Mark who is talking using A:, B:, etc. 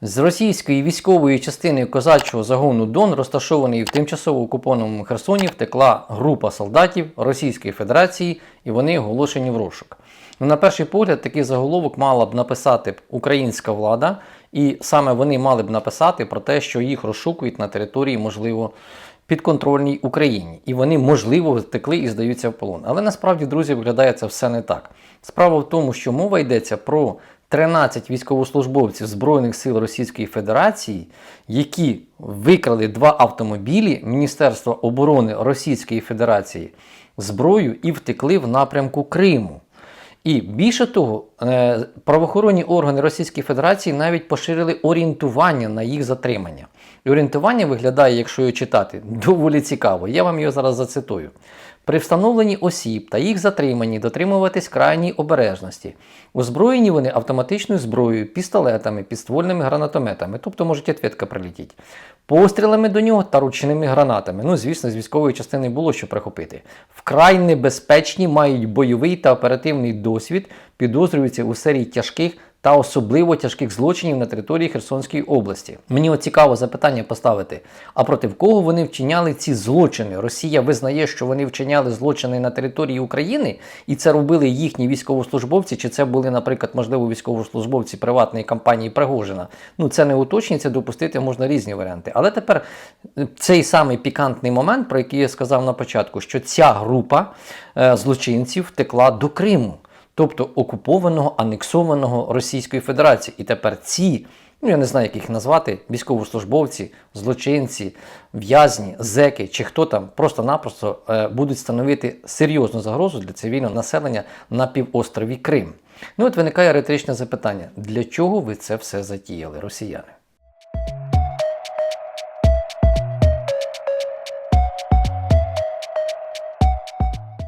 A: З російської військової частини козачого загону Дон, розташованої в тимчасово окупованому Херсоні, втекла група солдатів Російської Федерації, і вони оголошені в розшук. Ну, на перший погляд, такий заголовок мала б написати українська влада, і саме вони мали б написати про те, що їх розшукують на території, можливо, підконтрольній Україні, і вони, можливо, втекли і здаються в полон. Але насправді, друзі, виглядає це все не так. Справа в тому, що мова йдеться про 13 військовослужбовців Збройних сил Російської Федерації, які викрали два автомобілі Міністерства оборони Російської Федерації зброю і втекли в напрямку Криму. І більше того, е, правоохоронні органи Російської Федерації навіть поширили орієнтування на їх затримання. І орієнтування виглядає, якщо його читати, доволі цікаво. Я вам його зараз зацитую. При встановленні осіб та їх затриманні дотримуватись крайньої обережності. Озброєні вони автоматичною зброєю, пістолетами, підствольними гранатометами, тобто може ответка прилетіти, пострілами до нього та ручними гранатами. Ну, звісно, з військової частини було що прихопити. Вкрай небезпечні, мають бойовий та оперативний досвід, підозрюються у серії тяжких та особливо тяжких злочинів на території Херсонської області. Мені от цікаво запитання поставити: а проти кого вони вчиняли ці злочини? Росія визнає, що вони вчиняли злочини на території України, і це робили їхні військовослужбовці, чи це були, наприклад, можливо, військовослужбовці приватної компанії Пригожина. Ну це не уточнюється, допустити можна різні варіанти. Але тепер е, цей самий пікантний момент, про який я сказав на початку, що ця група е, злочинців втекла до Криму тобто окупованого, анексованого Російської Федерації. І тепер ці, ну я не знаю, як їх назвати, військовослужбовці, злочинці, в'язні, зеки чи хто там просто-напросто е, будуть становити серйозну загрозу для цивільного населення на півострові Крим. Ну от виникає риторичне запитання: для чого ви це все затіяли, росіяни?